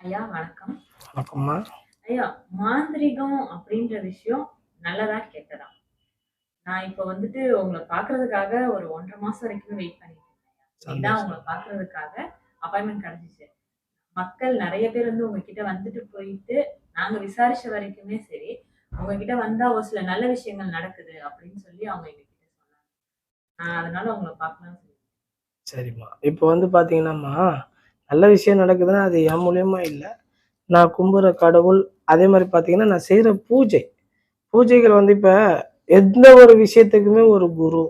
ஐயா வணக்கம். வணக்கம்மா. ஐயா மாந்திரிகம் அப்படின்ற விஷயம் நல்லதா கெட்டதா? நான் இப்போ வந்துட்டு உங்களை பார்க்கிறதுக்காக ஒரு ஒன்றரை மாசம் வரைக்கும் வெயிட் பண்ணிட்டு இருக்கேன் இதான் உங்களை பார்க்கிறதுக்காக அப்பாயின்மெண்ட் கிடைச்சிச்சு. மக்கள் நிறைய பேர் வந்து உங்ககிட்ட வந்துட்டு போயிட்டு நாங்க விசாரிச்ச வரைக்குமே சரி உங்ககிட்ட வந்தா ஒரு சில நல்ல விஷயங்கள் நடக்குது அப்படின்னு சொல்லி அவங்க எங்ககிட்ட சொன்னாங்க. நான் அதனால உங்களை பார்க்கலாம்னு சொல்லி சரிம்மா. இப்போ வந்து பார்த்தீங்கன்னாம்மா நல்ல விஷயம் நடக்குதுன்னா அது என் மூலியமா இல்லை. நான் கும்புற கடவுள் அதே மாதிரி பார்த்தீங்கன்னா நான் செய்கிற பூஜை. பூஜைகள் வந்து இப்போ எந்த ஒரு விஷயத்துக்குமே ஒரு குரு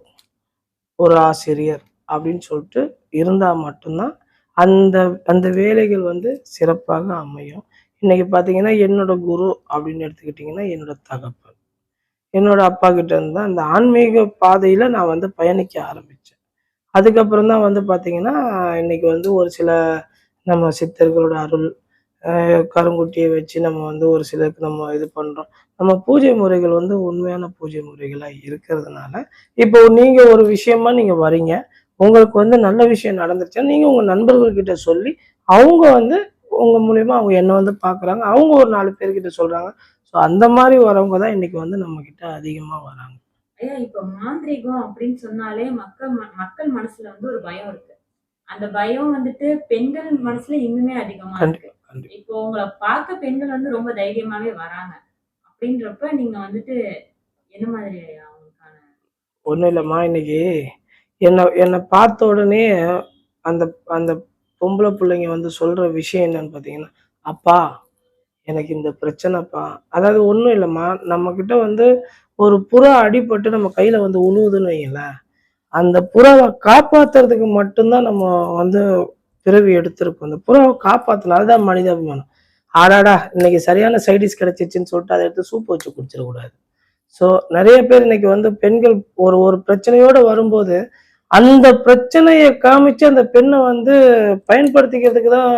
ஒரு ஆசிரியர் அப்படின்னு சொல்லிட்டு இருந்தால் மட்டும்தான் அந்த அந்த வேலைகள் வந்து சிறப்பாக அமையும். இன்னைக்கு பார்த்தீங்கன்னா என்னோட குரு அப்படின்னு எடுத்துக்கிட்டிங்கன்னா என்னோட தகப்பன். என்னோட அப்பா கிட்ட இருந்து தான் அந்த ஆன்மீக பாதையில் நான் வந்து பயணிக்க ஆரம்பித்தேன் அதுக்கப்புறம் தான் வந்து பார்த்தீங்கன்னா இன்னைக்கு வந்து ஒரு சில நம்ம சித்தர்களோட அருள் கருங்குட்டியை வச்சு நம்ம வந்து ஒரு சிலருக்கு நம்ம இது பண்ணுறோம் நம்ம பூஜை முறைகள் வந்து உண்மையான பூஜை முறைகளாக இருக்கிறதுனால இப்போ நீங்கள் ஒரு விஷயமா நீங்கள் வரீங்க உங்களுக்கு வந்து நல்ல விஷயம் நடந்துருச்சுன்னா நீங்கள் உங்கள் நண்பர்கள்கிட்ட சொல்லி அவங்க வந்து உங்கள் மூலயமா அவங்க என்ன வந்து பார்க்குறாங்க அவங்க ஒரு நாலு பேர்கிட்ட சொல்கிறாங்க ஸோ அந்த மாதிரி வரவங்க தான் இன்றைக்கி வந்து நம்மக்கிட்ட அதிகமாக வராங்க. ஐயா இப்ப மாந்திரிகம் அப்படின்னு சொன்னாலே மக்கள் மக்கள் மனசுல வந்து ஒரு பயம் இருக்கு. அந்த பயம் வந்துட்டு பெண்கள் மனசுல இன்னுமே அதிகமா இருக்கு. இப்போ உங்களை பார்க்க பெண்கள் வந்து ரொம்ப தைரியமாவே வராங்க. அப்படின்றப்ப நீங்க வந்துட்டு என்ன மாதிரி அவங்களுக்கான ஒன்றும் இல்லைம்மா இன்னைக்கு என்னை என்னை பார்த்த உடனே அந்த அந்த பொம்பளை பிள்ளைங்க வந்து சொல்கிற விஷயம் என்னன்னு பார்த்தீங்கன்னா அப்பா எனக்கு இந்த பிரச்சனைப்பா. அதாவது ஒன்றும் இல்லைம்மா நம்மக்கிட்ட வந்து ஒரு புறா அடிபட்டு நம்ம கையில் வந்து உழுவுதுன்னு வைங்களேன் அந்த புறாவை காப்பாத்துறதுக்கு மட்டும்தான் நம்ம வந்து பிறவி எடுத்திருக்கோம். அந்த புறாவை காப்பாற்றணும் அதுதான் மனிதாபிமானம் ஆடாடா இன்னைக்கு சரியான சைடிஸ் கிடைச்சிச்சின்னு சொல்லிட்டு அதை எடுத்து சூப் வச்சு குடிச்சிடக்கூடாது. ஸோ நிறைய பேர் இன்னைக்கு வந்து பெண்கள் ஒரு ஒரு பிரச்சனையோடு வரும்போது அந்த பிரச்சனையை காமிச்சு அந்த பெண்ணை வந்து பயன்படுத்திக்கிறதுக்கு தான்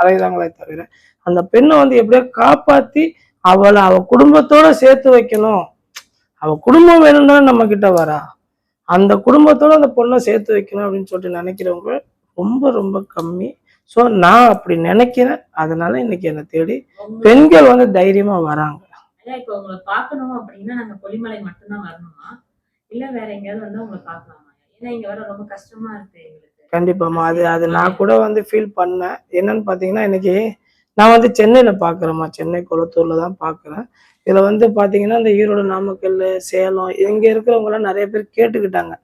அலைகிறாங்களே தவிர அந்த பெண்ணை வந்து எப்படியோ காப்பாத்தி அவளை அவ குடும்பத்தோட சேர்த்து வைக்கணும். அவ குடும்பம் வேணும்னா நம்ம கிட்ட வரா. அந்த குடும்பத்தோட அந்த பொண்ணை சேர்த்து வைக்கணும் அப்படின்னு சொல்லிட்டு நினைக்கிறவங்க ரொம்ப ரொம்ப கம்மி. ஸோ நான் அப்படி நினைக்கிறேன். அதனால இன்னைக்கு என்னை தேடி பெண்கள் வந்து தைரியமா வராங்க. இப்போ உங்களை பார்க்கணும் அப்படின்னா நாங்க கொல்லிமலை மட்டும்தான் வரணுமா? இல்ல வேற எங்கேயாவது வந்து உங்களை பார்க்கலாமா? ஏன்னா இங்க வர ரொம்ப கஷ்டமா இருக்கு எங்களுக்கு. கண்டிப்பாம்மா அது அது நான் கூட வந்து ஃபீல் பண்ணேன். என்னன்னு பார்த்தீங்கன்னா இன்னைக்கு நான் வந்து சென்னையில் பார்க்குறேம்மா சென்னை கொளத்தூரில் தான் பார்க்குறேன் இதில் வந்து பார்த்தீங்கன்னா இந்த ஈரோடு நாமக்கல் சேலம் இங்கே இருக்கிறவங்களாம் நிறைய பேர் கேட்டுக்கிட்டாங்க.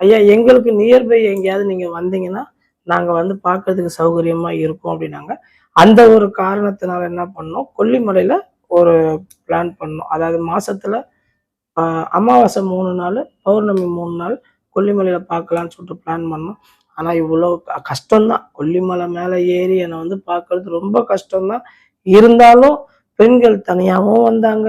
ஐயா எங்களுக்கு நியர்பை எங்கேயாவது நீங்கள் வந்தீங்கன்னா நாங்கள் வந்து பார்க்கறதுக்கு சௌகரியமாக இருக்கும் அப்படின்னாங்க. அந்த ஒரு காரணத்தினால என்ன பண்ணோம்? கொல்லிமலையில் ஒரு பிளான் பண்ணோம். அதாவது மாசத்துல ஆஹ் அமாவாசை மூணு நாள் பௌர்ணமி மூணு நாள் கொல்லிமலையில் பார்க்கலான்னு சொல்லிட்டு பிளான் பண்ணோம். ஆனால் இவ்வளோ க- கஷ்டம்தான். கொல்லிமலை மேலே ஏறி என்னை வந்து பார்க்கறது ரொம்ப கஷ்டம்தான். இருந்தாலும் பெண்கள் தனியாகவும் வந்தாங்க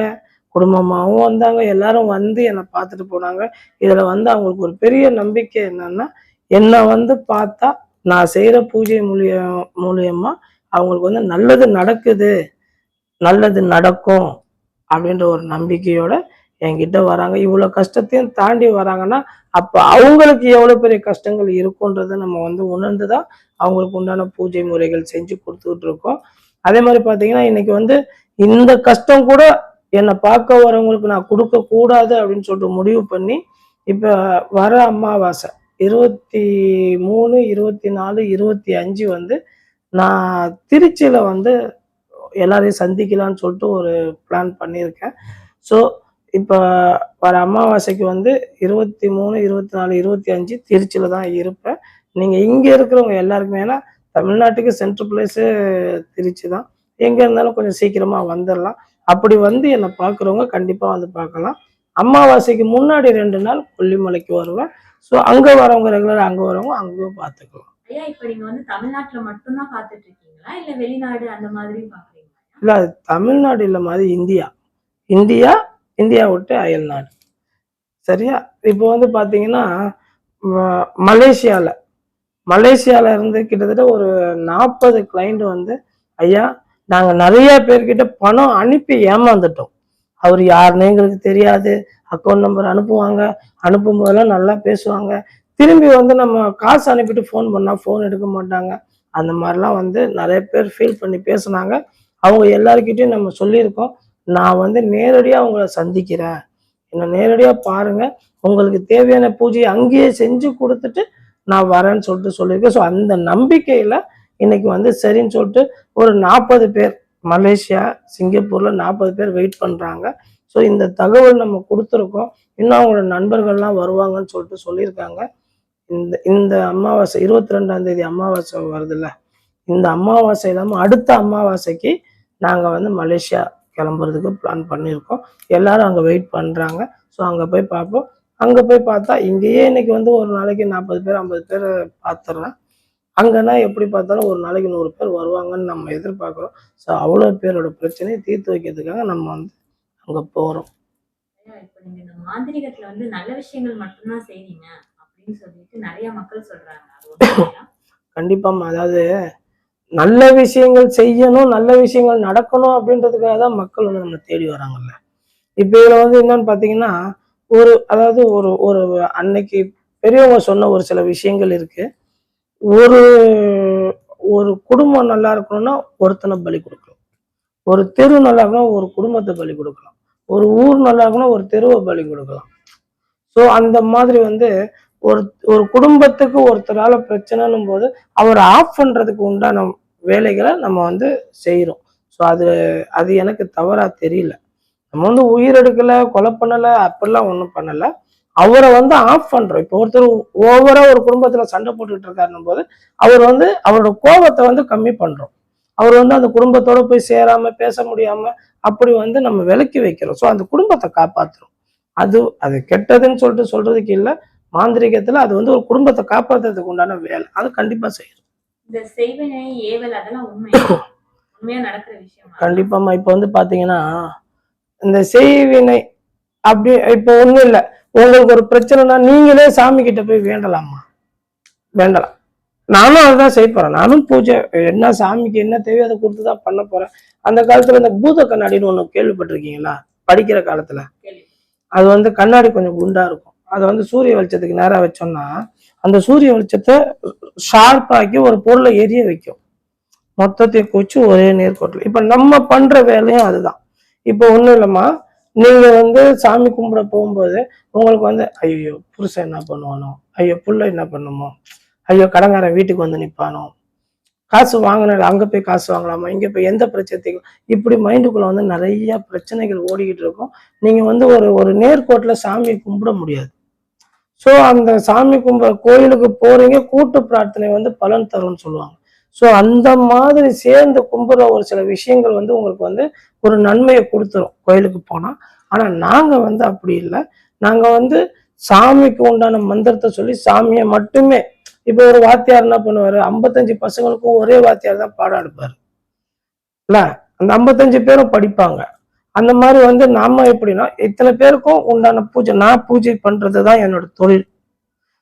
குடும்பமாகவும் வந்தாங்க எல்லாரும் வந்து என்னை பார்த்துட்டு போனாங்க. இதில் வந்து அவங்களுக்கு ஒரு பெரிய நம்பிக்கை என்னன்னா என்னை வந்து பார்த்தா நான் செய்கிற பூஜை மூலிய மூலியமா அவங்களுக்கு வந்து நல்லது நடக்குது நல்லது நடக்கும் அப்படின்ற ஒரு நம்பிக்கையோட என்கிட்ட வராங்க. இவ்வளோ கஷ்டத்தையும் தாண்டி வராங்கன்னா அப்போ அவங்களுக்கு எவ்வளோ பெரிய கஷ்டங்கள் இருக்குன்றதை நம்ம வந்து உணர்ந்து தான் அவங்களுக்கு உண்டான பூஜை முறைகள் செஞ்சு கொடுத்துக்கிட்டு இருக்கோம். அதே மாதிரி பார்த்தீங்கன்னா இன்னைக்கு வந்து இந்த கஷ்டம் கூட என்னை பார்க்க வரவங்களுக்கு நான் கொடுக்கக்கூடாது அப்படின்னு சொல்லிட்டு முடிவு பண்ணி இப்போ வர அமாவாசை இருபத்தி மூணு இருபத்தி நாலு இருபத்தி அஞ்சு வந்து நான் திருச்சியில் வந்து எல்லாரையும் சந்திக்கலாம்னு சொல்லிட்டு ஒரு பிளான் பண்ணியிருக்கேன். ஸோ இப்போ வர அமாவாசைக்கு வந்து இருபத்தி மூணு இருபத்தி நாலு இருபத்தி அஞ்சு திருச்சியில் தான் இருப்பேன். நீங்கள் இங்கே இருக்கிறவங்க எல்லாருக்குமே ஏன்னா தமிழ்நாட்டுக்கு சென்ட்ரல் பிளேஸு திருச்சி தான். எங்கே இருந்தாலும் கொஞ்சம் சீக்கிரமாக வந்துடலாம் அப்படி வந்து என்னை பார்க்குறவங்க கண்டிப்பாக வந்து பார்க்கலாம் அமாவாசைக்கு முன்னாடி ரெண்டு நாள் கொல்லிமலைக்கு வருவேன். ஸோ அங்கே வரவங்க ரெகுலராக அங்கே வரவங்க அங்கேயும் பார்த்துக்கலாம் ஐயா இப்ப நீங்க வந்து தமிழ்நாட்டுல மட்டும்தான் பார்த்துட்டு இருக்கீங்களா இல்ல வெளிநாடு அந்த மாதிரி பாக்குறீங்களா? இல்லை அது தமிழ்நாடு இல்லை மாதிரி இந்தியா. இந்தியா இந்தியா விட்டு அயல்நாடு சரியா? இப்போ வந்து பார்த்தீங்கன்னா மலேசியாவில் மலேசியாவில் இருந்து கிட்டத்தட்ட ஒரு நாற்பது கிளைண்ட் வந்து ஐயா நாங்கள் நிறைய பேர்கிட்ட பணம் அனுப்பி ஏமாந்துட்டோம். அவர் யாருன்னு எங்களுக்கு தெரியாது. அக்கௌண்ட் நம்பர் அனுப்புவாங்க. அனுப்பும் போதெல்லாம் நல்லா பேசுவாங்க. திரும்பி வந்து நம்ம காசு அனுப்பிட்டு ஃபோன் பண்ணால் ஃபோன் எடுக்க மாட்டாங்க. அந்த மாதிரிலாம் வந்து நிறைய பேர் ஃபீல் பண்ணி பேசுனாங்க. அவங்க எல்லாருக்கிட்டையும் நம்ம சொல்லியிருக்கோம். நான் வந்து நேரடியாக உங்களை சந்திக்கிறேன். என்னை நேரடியாக பாருங்கள் உங்களுக்கு தேவையான பூஜையை அங்கேயே செஞ்சு கொடுத்துட்டு நான் வரேன்னு சொல்லிட்டு சொல்லியிருக்கேன். ஸோ அந்த நம்பிக்கையில் இன்னைக்கு வந்து சரின்னு சொல்லிட்டு ஒரு நாற்பது பேர் மலேசியா சிங்கப்பூரில் நாற்பது பேர் வெயிட் பண்ணுறாங்க ஸோ இந்த தகவல் நம்ம கொடுத்துருக்கோம். இன்னும் அவங்களோட நண்பர்கள்லாம் வருவாங்கன்னு சொல்லிட்டு சொல்லியிருக்காங்க. இந்த இந்த அமாவாசை இருபத்தி ரெண்டாம் தேதி அமாவாசை வருதுல்ல. இந்த அமாவாசை இல்லாமல் அடுத்த அமாவாசைக்கு நாங்கள் வந்து மலேசியா கிளம்புறதுக்கு பிளான் பண்ணியிருக்கோம். எல்லாரும் அங்கே வெயிட் பண்ணுறாங்க ஸோ அங்கே போய் பார்ப்போம். அங்கே போய் பார்த்தா இங்கேயே இன்னைக்கு வந்து ஒரு நாளைக்கு நாற்பது பேர் ஐம்பது பேர் பார்த்துடுறேன் அங்கன்னா எப்படி பார்த்தாலும் ஒரு நாளைக்கு நூறு பேர் வருவாங்கன்னு நம்ம எதிர்பார்க்குறோம். ஸோ அவ்வளோ பேரோட பிரச்சனையை தீர்த்து வைக்கிறதுக்காக நம்ம வந்து அங்கே போகிறோம் இப்ப நீங்க இந்த மாந்திரிகத்துல வந்து நல்ல விஷயங்கள் மட்டும்தான் செய்றீங்க அப்படின்னு சொல்லிட்டு நிறைய மக்கள் சொல்றாங்க? கண்டிப்பாம்மா அதாவது நல்ல விஷயங்கள் செய்யணும் நல்ல விஷயங்கள் நடக்கணும் அப்படின்றதுக்காக தான் மக்கள் வந்து நம்ம தேடி வராங்கல்ல. இப்போ இதில் வந்து என்னன்னு பார்த்தீங்கன்னா ஒரு அதாவது ஒரு ஒரு அன்னைக்கு பெரியவங்க சொன்ன ஒரு சில விஷயங்கள் இருக்கு. ஒரு ஒரு குடும்பம் நல்லா இருக்கணும்னா ஒருத்தனை பலி கொடுக்கணும் ஒரு தெரு நல்லா இருக்கணும் ஒரு குடும்பத்தை பலி கொடுக்கலாம். ஒரு ஊர் நல்லா இருக்கணும் ஒரு தெருவை பலி கொடுக்கலாம். ஸோ அந்த மாதிரி வந்து ஒரு ஒரு குடும்பத்துக்கு ஒருத்தரால பிரச்சனைன்னும் போது அவர் ஆஃப் பண்றதுக்கு உண்டான வேலைகளை நம்ம வந்து செய்கிறோம் ஸோ அது அது எனக்கு தவறா தெரியல. நம்ம வந்து உயிர் எடுக்கல கொலை பண்ணல அப்படிலாம் ஒன்றும் பண்ணல. அவரை வந்து ஆஃப் பண்றோம். இப்போ ஒருத்தர் ஓவரா ஒரு குடும்பத்துல சண்டை போட்டுக்கிட்டு இருக்காருன்னும் போது அவர் வந்து அவரோட கோபத்தை வந்து கம்மி பண்றோம். அவர் வந்து அந்த குடும்பத்தோட போய் சேராம பேச முடியாம அப்படி வந்து நம்ம விலக்கி வைக்கிறோம். ஸோ அந்த குடும்பத்தை காப்பாத்துறோம். அது அது கெட்டதுன்னு சொல்லிட்டு சொல்றதுக்கு இல்லை. மாந்திரிகத்துல அது வந்து ஒரு குடும்பத்தை காப்பாத்துறதுக்கு உண்டான வேலை. அது கண்டிப்பா செய்யும். கண்டிப்பாம்மா. இப்போ வந்து பாத்தீங்கன்னா இந்த செய்வினை அப்படி இப்போ ஒண்ணும் இல்லை. உங்களுக்கு ஒரு பிரச்சனைனா நீங்களே சாமி கிட்ட போய் வேண்டலாமா வேண்டலாம். நானும் அதுதான் செய்ய போறேன். நானும் பூஜை என்ன சாமிக்கு என்ன தேவையோ அதை கொடுத்து தான் பண்ண போறேன். அந்த காலத்துல இந்த பூத கண்ணாடின்னு ஒண்ணு கேள்விப்பட்டிருக்கீங்களா? படிக்கிற காலத்துல. அது வந்து கண்ணாடி கொஞ்சம் குண்டா இருக்கும். அதை வந்து சூரிய வெளிச்சத்துக்கு நேராக வச்சோம்னா அந்த சூரிய வெளிச்சத்தை ஷார்ப்பாக்கி ஒரு பொருளை எரிய வைக்கும். மொத்தத்தையும் குச்சி ஒரே நேர்கோட்டில். இப்போ நம்ம பண்ணுற வேலையும் அதுதான். இப்போ ஒன்றும் இல்லைம்மா. நீங்கள் வந்து சாமி கும்பிட போகும்போது உங்களுக்கு வந்து ஐயோ புருஷன் என்ன பண்ணுவானோ? ஐயோ புள்ள என்ன பண்ணுமோ? ஐயோ கடங்காரன் வீட்டுக்கு வந்து நிற்பானோ காசு வாங்கின அங்கே போய் காசு வாங்கலாமா? இங்கே போய் எந்த பிரச்சனைக்கும்? இப்படி மைண்டுக்குள்ளே வந்து நிறைய பிரச்சனைகள் ஓடிக்கிட்டு இருக்கும். நீங்கள் வந்து ஒரு ஒரு நேர்கோட்டில் சாமியை கும்பிட முடியாது. ஸோ அந்த சாமி கும்பிட கோயிலுக்கு போறீங்க கூட்டு பிரார்த்தனை வந்து பலன் தரும்னு சொல்லுவாங்க. ஸோ அந்த மாதிரி சேர்ந்து கும்பிட்ற ஒரு சில விஷயங்கள் வந்து உங்களுக்கு வந்து ஒரு நன்மையை கொடுத்துரும் கோயிலுக்கு போனால் ஆனால் நாங்கள் வந்து அப்படி இல்லை. நாங்கள் வந்து சாமிக்கு உண்டான மந்திரத்தை சொல்லி சாமியை மட்டுமே இப்போ ஒரு வாத்தியார் என்ன பண்ணுவார்? ஐம்பத்தஞ்சு பசங்களுக்கும் ஒரே வாத்தியார் தான் பாடம் எடுப்பார். இல்லை? அந்த ஐம்பத்தஞ்சு பேரும் படிப்பாங்க. அந்த மாதிரி வந்து நாம எப்படின்னா இத்தனை பேருக்கும் உண்டான பூஜை நான் பூஜை பண்றது தான் என்னோட தொழில்.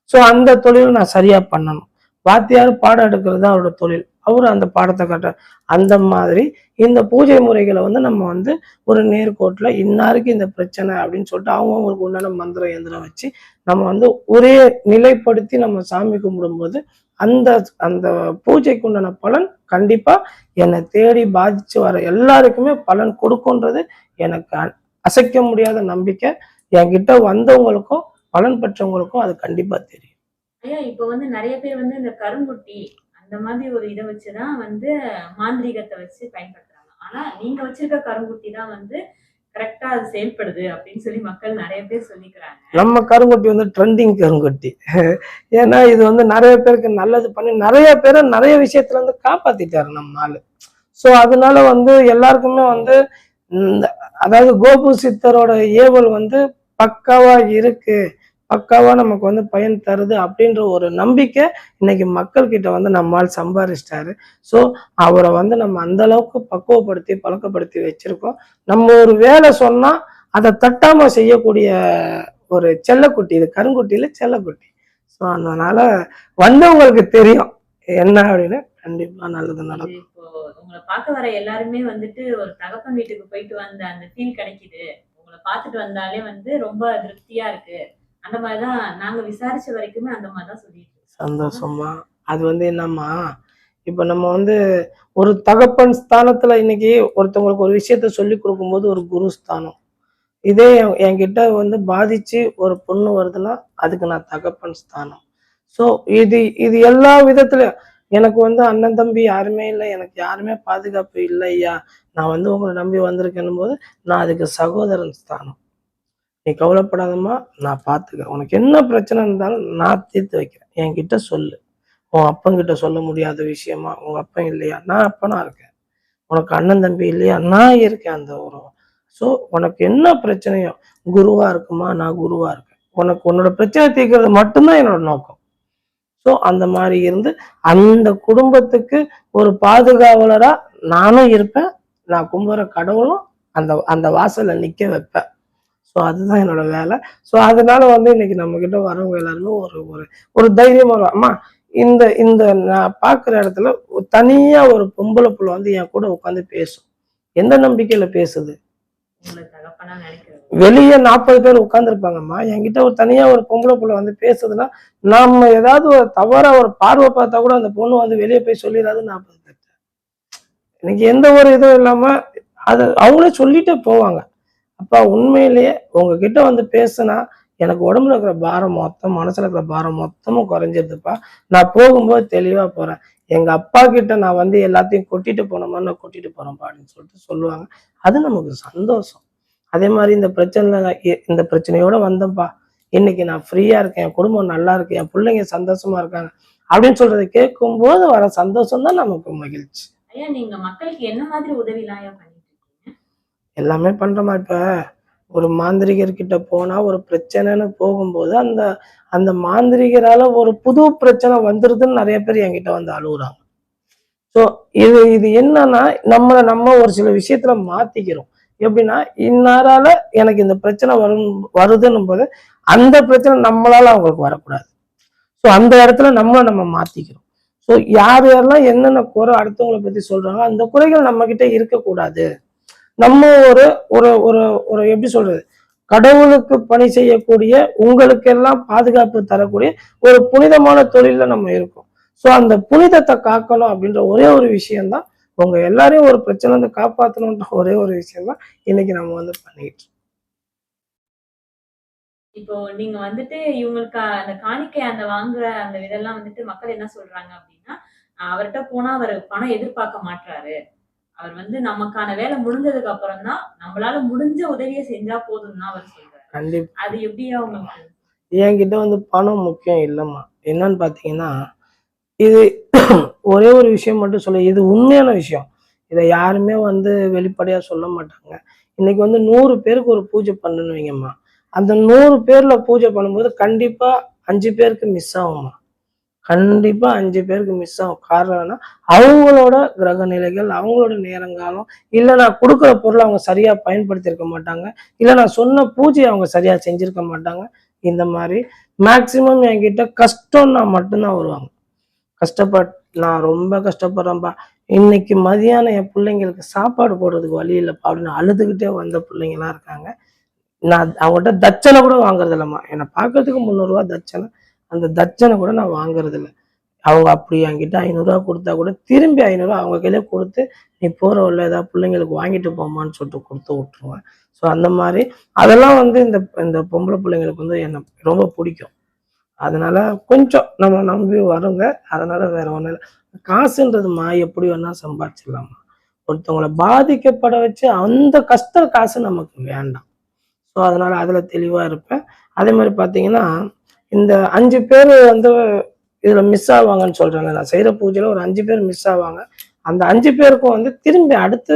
ஸோ அந்த தொழில் நான் சரியா பண்ணணும். வாத்தியார் பாடம் எடுக்கிறது தான் அவரோட தொழில். அவர் அந்த பாடத்தை கட்ட அந்த மாதிரி இந்த பூஜை முறைகளை வந்து நம்ம வந்து ஒரு நேர்கோட்டில் இன்னாருக்கு இந்த பிரச்சனை அப்படின்னு சொல்லிட்டு அவங்கவுங்களுக்கு உண்டான மந்திர எந்திரம் வச்சு நம்ம வந்து ஒரே நிலைப்படுத்தி நம்ம சாமி கும்பிடும்போது அந்த அந்த பூஜைக்கு உண்டான பலன் கண்டிப்பா என்னை தேடி பாதிச்சு வர எல்லாருக்குமே பலன் கொடுக்குன்றது எனக்கு அசைக்க முடியாத நம்பிக்கை. என்கிட்ட வந்தவங்களுக்கும் பலன் பெற்றவங்களுக்கும் அது கண்டிப்பா தெரியும். ஐயா இப்ப வந்து நிறைய பேர் வந்து இந்த கருங்குட்டி அந்த மாதிரி ஒரு இதை வச்சுதான் வந்து மாந்திரீகத்தை வச்சு பயன்படுத்துறாங்க. ஆனா நீங்க வச்சிருக்க கருங்குட்டி தான் வந்து கரெக்டா அது செயல்படுது அப்படின்னு சொல்லி மக்கள் நிறைய பேர் சொல்லிக்கிறாங்க. நம்ம கருங்குட்டி வந்து ட்ரெண்டிங் கருங்கொட்டி. ஏன்னா இது வந்து நிறைய பேருக்கு நல்லது பண்ணி நிறைய பேரை நிறைய விஷயத்துல இருந்து காப்பாத்திட்டாரு நம்ம ஆளு ஸோ அதனால வந்து எல்லாருக்குமே வந்து இந்த அதாவது கோபு சித்தரோட ஏவல் வந்து பக்காவா இருக்கு. பக்காவா நமக்கு வந்து பயன் தருது அப்படின்ற ஒரு நம்பிக்கை இன்னைக்கு மக்கள் கிட்ட வந்து நம்மால் சம்பாரிச்சிட்டாரு. ஸோ அவரை வந்து நம்ம அந்த அளவுக்கு பக்குவப்படுத்தி பழக்கப்படுத்தி வச்சிருக்கோம். நம்ம ஒரு வேலை சொன்னா அதை தட்டாம செய்யக்கூடிய ஒரு செல்லக்குட்டி இது கருங்குட்டியில செல்லக்குட்டி. ஸோ அதனால வந்தவங்களுக்கு தெரியும் என்ன அப்படின்னு. கண்டிப்பா நல்லது நடக்கும். உங்களை பார்க்க வர எல்லாருமே வந்துட்டு ஒரு தகப்பன் வீட்டுக்கு போயிட்டு வந்த அந்த ஃபீல் கிடைக்குது. உங்களை பார்த்துட்டு வந்தாலே வந்து ரொம்ப திருப்தியா இருக்கு. அந்த மாதிரிதான் நாங்க விசாரிச்ச வரைக்குமே அந்த மாதிரிதான் சொல்லிட்டு சந்தோஷமா? அது வந்து என்னம்மா? இப்ப நம்ம வந்து ஒரு தகப்பன் ஸ்தானத்துல இன்னைக்கு ஒருத்தவங்களுக்கு ஒரு விஷயத்த சொல்லி கொடுக்கும்போது ஒரு குரு ஸ்தானம். இதே என்கிட்ட வந்து பாதிச்சு ஒரு பொண்ணு வருதுன்னா அதுக்கு நான் தகப்பன் ஸ்தானம். ஸோ இது இது எல்லா விதத்துலயும் எனக்கு வந்து அண்ணன் தம்பி யாருமே இல்லை எனக்கு யாருமே பாதுகாப்பு இல்லை ஐயா. நான் வந்து உங்களை நம்பி வந்திருக்கேன்னும் போது நான் அதுக்கு சகோதரன் ஸ்தானம். நீ கவலைப்படாதம்மா நான் பார்த்துக்கிறேன் உனக்கு என்ன பிரச்சனை இருந்தாலும் நான் தீர்த்து வைக்கிறேன். என்கிட்ட சொல்லு. உன் அப்பங்கிட்ட சொல்ல முடியாத விஷயமா உங்க அப்பன் இல்லையா? நான் அப்பனா இருக்கேன். உனக்கு அண்ணன் தம்பி இல்லையா? நான் இருக்கேன் அந்த உறவு. ஸோ உனக்கு என்ன பிரச்சனையோ குருவா இருக்குமா? நான் குருவா இருக்கேன். உனக்கு உன்னோட பிரச்சனை தீர்க்கிறது மட்டும்தான் என்னோட நோக்கம். ஸோ அந்த மாதிரி இருந்து அந்த குடும்பத்துக்கு ஒரு பாதுகாவலரா நானும் இருப்பேன். நான் கும்புற கடவுளும் அந்த அந்த வாசல்ல நிக்க வைப்பேன். ஸோ அதுதான் என்னோட வேலை. ஸோ அதனால வந்து இன்னைக்கு நம்ம கிட்ட வரவங்க எல்லாருமே ஒரு ஒரு ஒரு தைரியமா வரும். அம்மா இந்த இந்த நான் பார்க்குற இடத்துல ஒரு தனியா ஒரு பொம்பளை புள்ள வந்து என் கூட உட்காந்து பேசும். எந்த நம்பிக்கையில பேசுது? வெளியே நாற்பது பேர் உட்காந்துருப்பாங்கம்மா என்கிட்ட ஒரு தனியா ஒரு பொம்பளை புள்ள வந்து பேசுதுன்னா நம்ம ஏதாவது ஒரு தவறா ஒரு பார்வை பார்த்தா கூட அந்த பொண்ணு வந்து வெளியே போய் சொல்லிடாது நாற்பது பேர் எனக்கு எந்த ஒரு இதுவும் இல்லாம அது அவங்களே சொல்லிட்டே போவாங்க. அப்பா உண்மையிலேயே உங்ககிட்ட வந்து பேசுனா எனக்கு உடம்புல இருக்கிற பாரம் மொத்தம் மனசுல இருக்கிற பாரம் மொத்தமும் குறைஞ்சிருதுப்பா. நான் போகும்போது தெளிவா போறேன். எங்க அப்பா கிட்ட நான் வந்து எல்லாத்தையும் கொட்டிட்டு போன மாதிரி நான் கொட்டிட்டு போறேன்ப்பா அப்படின்னு சொல்லிட்டு சொல்லுவாங்க. அது நமக்கு சந்தோஷம். அதே மாதிரி இந்த பிரச்சனைல நான் இந்த பிரச்சனையோட வந்தேன்ப்பா. இன்னைக்கு நான் ஃப்ரீயா இருக்கேன் என் குடும்பம் நல்லா இருக்கு என் பிள்ளைங்க சந்தோஷமா இருக்காங்க அப்படின்னு சொல்றதை கேட்கும்போது வர சந்தோஷம் தான் நமக்கு மகிழ்ச்சி. ஐயா நீங்க மக்களுக்கு என்ன மாதிரி உதவி எல்லாமே பண்ணுறமா இப்போ ஒரு மாந்திரிகர்கிட்ட போனால் ஒரு பிரச்சனைன்னு போகும்போது அந்த அந்த மாந்திரிகரால் ஒரு புது பிரச்சனை வந்துருதுன்னு நிறைய பேர் என்கிட்ட வந்து அழுகுறாங்க. ஸோ இது இது என்னன்னா நம்மளை நம்ம ஒரு சில விஷயத்துல மாத்திக்கிறோம். எப்படின்னா இன்னாரால எனக்கு இந்த பிரச்சனை வரும் வருதுன்னும் போது அந்த பிரச்சனை நம்மளால அவங்களுக்கு வரக்கூடாது. ஸோ அந்த இடத்துல நம்மளை நம்ம மாத்திக்கிறோம். ஸோ யார் யாரெல்லாம் என்னென்ன குறை அடுத்தவங்களை பத்தி சொல்றாங்க அந்த குறைகள் நம்ம கிட்ட இருக்கக்கூடாது. நம்ம ஒரு ஒரு ஒரு ஒரு எப்படி சொல்றது? கடவுளுக்கு பணி செய்யக்கூடிய உங்களுக்கெல்லாம் பாதுகாப்பு தரக்கூடிய ஒரு புனிதமான தொழில நம்ம இருக்கோம். ஸோ அந்த புனிதத்தை காக்கணும் அப்படின்ற ஒரே ஒரு விஷயம்தான். உங்க எல்லாரையும் ஒரு பிரச்சனை வந்து காப்பாற்றணுன்ற ஒரே ஒரு விஷயம்தான் இன்னைக்கு நம்ம வந்து பண்ணிட்டு இப்போ நீங்க வந்துட்டு இவங்களுக்கு அந்த காணிக்கை அந்த வாங்குற அந்த இதெல்லாம் வந்துட்டு மக்கள் என்ன சொல்றாங்க அப்படின்னா அவர்கிட்ட போனா அவர் பணம் எதிர்பார்க்க மாட்டாரு அவர் வந்து நமக்கான வேலை முடிஞ்சதுக்கு அப்புறம் தான் நம்மளால முடிஞ்ச உதவியை செஞ்சா போதும் தான் அவர் சொல்றாரு. கண்டிப்பா. அது எப்படியா உங்களுக்கு? என்கிட்ட வந்து பணம் முக்கியம் இல்லைம்மா. என்னன்னு பார்த்தீங்கன்னா இது ஒரே ஒரு விஷயம் மட்டும் சொல்ல இது உண்மையான விஷயம். இதை யாருமே வந்து வெளிப்படையா சொல்ல மாட்டாங்க. இன்னைக்கு வந்து நூறு பேருக்கு ஒரு பூஜை பண்ணணும்னு வைங்கம்மா. அந்த நூறு பேர்ல பூஜை பண்ணும்போது கண்டிப்பா அஞ்சு பேருக்கு மிஸ் ஆகும்மா. கண்டிப்பா அஞ்சு பேருக்கு மிஸ் ஆகும். காரணம் என்னன்னா அவங்களோட கிரக நிலைகள் அவங்களோட நேரங்காலம் இல்லை நான் கொடுக்குற பொருளை அவங்க சரியா பயன்படுத்தியிருக்க மாட்டாங்க இல்லை நான் சொன்ன பூஜையை அவங்க சரியா செஞ்சிருக்க மாட்டாங்க. இந்த மாதிரி மேக்சிமம் என்கிட்ட கஷ்டம்னா மட்டும்தான் வருவாங்க. கஷ்டப்பட் நான் ரொம்ப கஷ்டப்படுறேன்ப்பா இன்னைக்கு மதியானம் என் பிள்ளைங்களுக்கு சாப்பாடு போடுறதுக்கு வழி இல்லைப்பா அப்படின்னு அழுதுகிட்டே வந்த பிள்ளைங்களாம் இருக்காங்க. நான் அவங்ககிட்ட தட்சணை கூட வாங்குறது இல்லைம்மா என்னை பார்க்கறதுக்கு முந்நூறுரூவா தட்சணை. அந்த தட்சணை கூட நான் வாங்குறது இல்லை அவங்க அப்படி என்கிட்ட ஐநூறுரூவா கொடுத்தா கூட திரும்பி ஐநூறுரூவா அவங்க கையில கொடுத்து நீ போகிற உள்ள ஏதாவது பிள்ளைங்களுக்கு வாங்கிட்டு போமான்னு சொல்லிட்டு கொடுத்து விட்ருவேன் ஸோ அந்த மாதிரி அதெல்லாம் வந்து இந்த இந்த பொம்பளை பிள்ளைங்களுக்கு வந்து என்ன ரொம்ப பிடிக்கும். அதனால கொஞ்சம் நம்ம நம்பி வருங்க. அதனால வேற ஒன்றும் இல்லை. காசுன்றதுமா எப்படி வேணா சம்பாதிச்சிடலாமா? ஒருத்தவங்கள பாதிக்கப்பட வச்சு அந்த கஷ்ட காசு நமக்கு வேண்டாம். ஸோ அதனால அதுல தெளிவா இருப்பேன். அதே மாதிரி பார்த்தீங்கன்னா இந்த அஞ்சு பேர் வந்து இதுல மிஸ் ஆவாங்கன்னு சொல்றாங்க நான் செய்யற பூஜையில் ஒரு அஞ்சு பேர் மிஸ் ஆவாங்க. அந்த அஞ்சு பேருக்கும் வந்து திரும்பி அடுத்து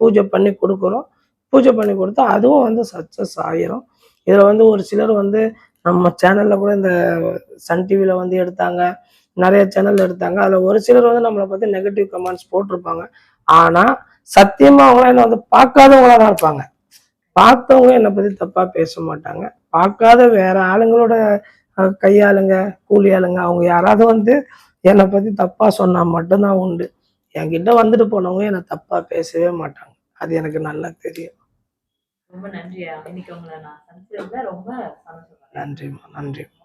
பூஜை பண்ணி கொடுக்குறோம். பூஜை பண்ணி கொடுத்தா அதுவும் வந்து சக்ஸஸ் ஆயிரும். இதுல வந்து ஒரு சிலர் வந்து நம்ம சேனல்ல கூட இந்த சன் டிவியில் வந்து எடுத்தாங்க. நிறைய சேனல் எடுத்தாங்க. அதுல ஒரு சிலர் வந்து நம்மளை பத்தி நெகட்டிவ் கமெண்ட்ஸ் போட்டிருப்பாங்க. ஆனா சத்தியமா அவங்களாம் என்ன வந்து பார்க்காதவங்களா தான் இருப்பாங்க. பார்த்தவங்க என்னை பத்தி தப்பா பேச மாட்டாங்க. பார்க்காத வேற ஆளுங்களோட கையாளுங்க கூலி ஆளுங்க அவங்க யாராவது வந்து என்னை பத்தி தப்பா சொன்னா மட்டும்தான் உண்டு. என்கிட்ட வந்துட்டு போனவங்க என்னை தப்பா பேசவே மாட்டாங்க. அது எனக்கு நல்லா தெரியும். ரொம்ப நன்றியா இன்னைக்கு உங்களை நான் சந்திச்சதுல ரொம்ப சந்தோஷப்படுறேன் நன்றிம்மா நன்றிம்மா